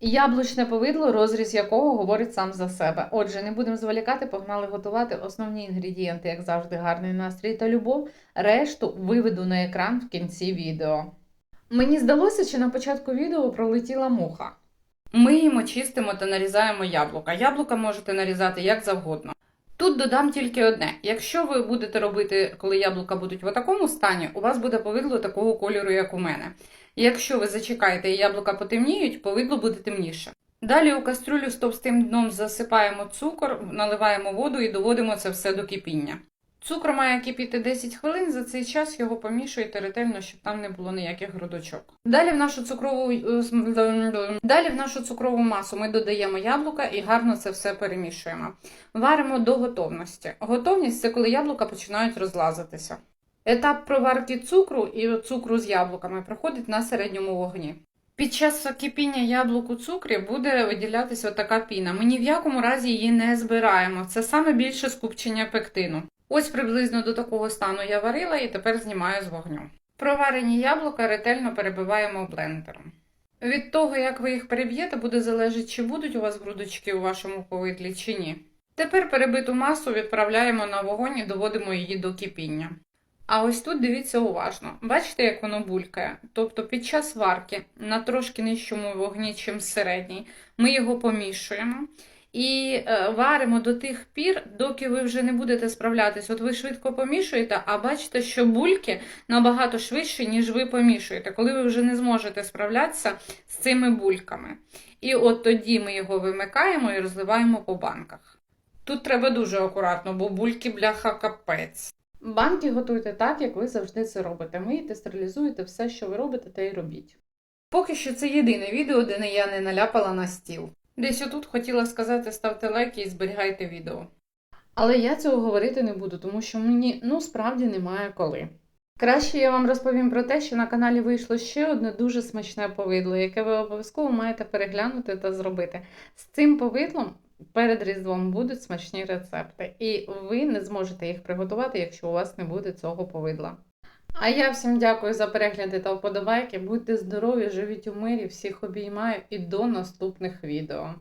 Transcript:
Яблучне повидло, розріз якого говорить сам за себе. Отже, не будемо зволікати, погнали готувати основні інгредієнти, як завжди, гарний настрій та любов. Решту виведу на екран в кінці відео. Мені здалося, що на початку відео пролетіла муха. Миємо, чистимо та нарізаємо яблука. Яблука можете нарізати як завгодно. Тут додам тільки одне: якщо ви будете робити, коли яблука будуть в такому стані, у вас буде повидло такого кольору, як у мене. Якщо ви зачекаєте і яблука потемніють, повидло буде темніше. Далі у кастрюлю з товстим дном засипаємо цукор, наливаємо воду і доводимо це все до кипіння. Цукор має кипіти 10 хвилин, за цей час його помішуєте ретельно, щоб там не було ніяких грудочок. Далі в нашу цукрову, е, Далі в нашу цукрову масу ми додаємо яблука і гарно це все перемішуємо. Варимо до готовності. Готовність це коли яблука починають розлазитися. Етап проварки цукру і цукру з яблуками проходить на середньому вогні. Під час кипіння яблук у цукрі буде виділятися така піна. Ми ні в якому разі її не збираємо. Це саме більше скупчення пектину. Ось приблизно до такого стану я варила і тепер знімаю з вогню. Проварені яблука ретельно перебиваємо блендером. Від того, як ви їх переб'єте, буде залежати, чи будуть у вас грудочки у вашому повидлі, чи ні. Тепер перебиту масу відправляємо на вогонь і доводимо її до кипіння. А ось тут дивіться уважно. Бачите, як воно булькає? Тобто під час варки на трошки нижчому вогні, чим середній, ми його помішуємо і е, варимо до тих пір, доки ви вже не будете справлятись. От ви швидко помішуєте, а бачите, що бульки набагато швидше, ніж ви помішуєте, коли ви вже не зможете справлятися з цими бульками. І от тоді ми його вимикаємо і розливаємо по банках. Тут треба дуже акуратно, бо бульки бляха капець. Банки готуйте так, як ви завжди це робите. Миєте, стерилізуєте все, що ви робите, те й робіть. Поки що це єдине відео, де я не наляпала на стіл. Десь отут хотіла сказати, ставте лайки і зберігайте відео. Але я цього говорити не буду, тому що мені ну справді немає коли. Краще я вам розповім про те, що на каналі вийшло ще одне дуже смачне повидло, яке ви обов'язково маєте переглянути та зробити. З цим повидлом перед Різдвом будуть смачні рецепти, і ви не зможете їх приготувати, якщо у вас не буде цього повидла. А я всім дякую за перегляди та вподобайки. Будьте здорові, живіть у мирі, всіх обіймаю і до наступних відео.